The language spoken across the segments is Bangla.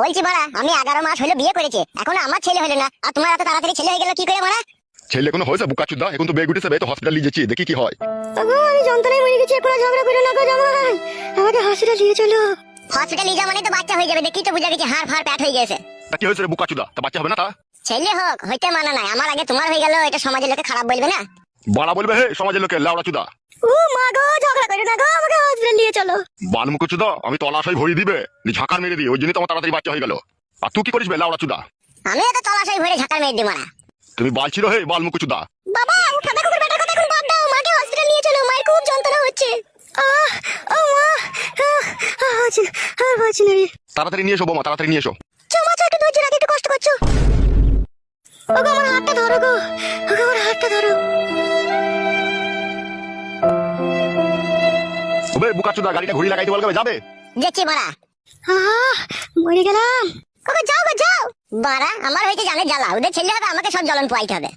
বলছি মারা আমি এগারো মাস হলো বিয়ে করেছি এখন আমার ছেলে হলো না। আর তোমার এত তাড়াতাড়ি ছেলে হয়ে গেল কি করে মারা? ছেলে কোনো হয়েছে বুকা চুদা? এখন তো বেগ উঠেছে তো হসপিটাল নিয়ে যাচ্ছি দেখি কি হয়। ওগো আমি যন্ত্রণায় মরে গেছি এখন ঝগড়া করে না গো জামাই আমাকে হসপিটাল নিয়ে চলো। হসপিটাল নিয়ে যাওয়া মানে তো বাচ্চা হয়ে যাবে দেখি তো বুঝা গেছে হাড় ফাড় প্যাট হয়ে গেছে। তা কি হয়েছে রে বুকা চুদা? তা বাচ্চা হবে না তা? ছেলে হোক হইতে মানা নাই। আমার আগে তোমার হয়ে গেল এটা সমাজের লোকে খারাপ বলবে না? বাড়া বলবে হে সমাজের লোকে লাউড়া চুদা। ও মা গো ঝগড়া করে না গো আমাকে হসপিটাল নিয়ে চলো। বালমুখ চুদা আমি তলাশাই ভরি দিবে নি ঝাঁকার মেরে দিই ওই জন্যই তোমার তাড়াতাড়ি বাচ্চা হয়ে গেল। আর তুই কি করিস বে লাউড়া চুদা? আমি তো তলাশাই ভরে ঝাঁকার মেয়ে দি মারা তুমি বালছিল হে বালমুখ চুদা। বাবা ফাঁকা কুকুর বেটার কথা এখন বাদ দাও মাকে হসপিটাল নিয়ে চলো মায়ের খুব যন্ত্রণা হচ্ছে। আহ ও মা আহ, হচ্ছে আর হচ্ছে না রে। তাড়াতাড়ি নিয়ে এসো বোমা তাড়াতাড়ি নিয়ে এসো। চমা একটু ধৈর্য রাখে একটু কষ্ট করছ। ওগো আমার হাতটা ধরো গো ওগো আমার হাতটা ধরো। ওবে বুকা চুদা গাড়িটা ঘুরি লাগাইতে বলবে, যাবে? মারা। গেলাম। যাও গো, যাও। বাড়া, আমার হইতে জানে জ্বালা। ওদের ছেলে হবে আমাকে সব জ্বলন পোয়াইতে হবে।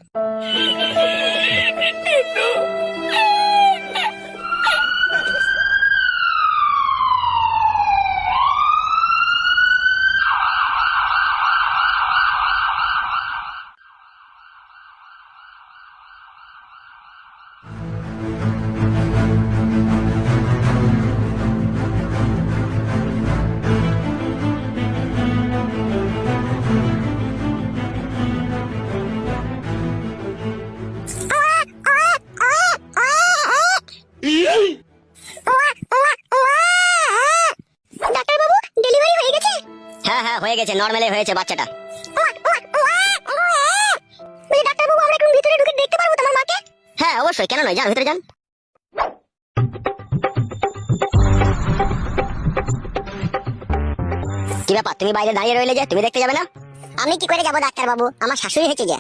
হ্যাঁ হ্যাঁ গেছে নর্মালি হয়েছে বাচ্চাটা। ডাক্তার বাবু আমরা এখন ভিতরে ঢুকে দেখতে পারব তোমার মাকে? হ্যাঁ অবশ্যই কেন নয় যান ভিতরে যান। কি ব্যাপার তুমি বাইরে দাঁড়িয়ে রইলে যে তুমি দেখতে যাবে না? আমি কি করে যাব ডাক্তার বাবু? আমার শাশুড়ি হয়েছে যে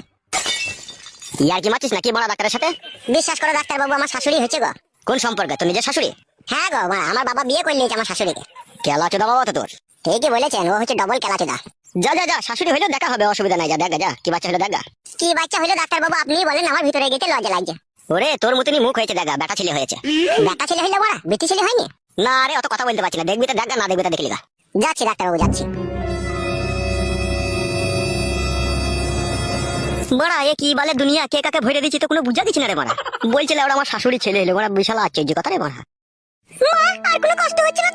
ইয়ার কি মারছিস নাকি বড় ডাক্তারের সাথে? বিশ্বাস করো ডাক্তার বাবু আমার শাশুড়ি হয়েছে গো। কোন সম্পর্কে তোর নিজের শাশুড়ি? হ্যাঁ গো আমার বাবা বিয়ে করে নিয়েছে আমার শাশুড়িকে। কেলা চোদা বাবা তো তোর ঠিকই বলেছেন ও হচ্ছে ডবল কেলাচোদা যা যা যা শাশুড়ি দেখা হবে অসুবিধা নাই যা দেখা যা কি বাচ্চা হলো দেখা কি বাচ্চা হলো ডাক্তার বাবু আপনি বলেন আমার ভিতরে গেতে লজ্জা লাগছে। ওরে তোর মতনই মুখ হয়েছে দেখা বেটা ছেলে হয়েছে। বেটা ছেলে হইলে বড়া বেটি ছেলে হয়নি? না রে অত কথা বলতে পারছি না দেখবি তো দেখা না দেখবি তো দেখলি যাচ্ছি ডাক্তার বাবু যাচ্ছি। বড়া এ কি বলে দুনিয়া কে কাকে ভরে দিচ্ছি তো কোনো বুঝা দিচ্ছি না রে বড়া। বলছিল ওরা আমার শাশুড়ি ছেলে এলো বড়া বিশাল আশ্চর্য কথা রে বড়া। মা আর কোনো কষ্ট হচ্ছে না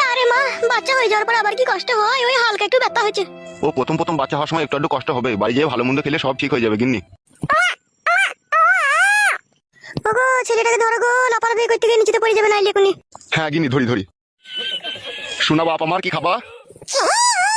না রে মা বাচ্চা হয়ে যাওয়ার পর আবার কি কষ্ট হয়? ওই হালকা একটু ব্যথা হয়েছে। ও প্রথম প্রথম বাচ্চা হওয়ার সময় একটু একটু কষ্ট হবে। বাড়ি যেয়ে ভালো মন্দ খেলে সব ঠিক হয়ে যাবে গিন্নি। ওগো ছেলেটাকে ধরো গো লাপালাপি করতে গিয়ে নিচেতে পড়ে যাবে না এখনই হ্যাঁ গিন্নি ধরি ধরি। শোনা বাপ আমার কি খাবা!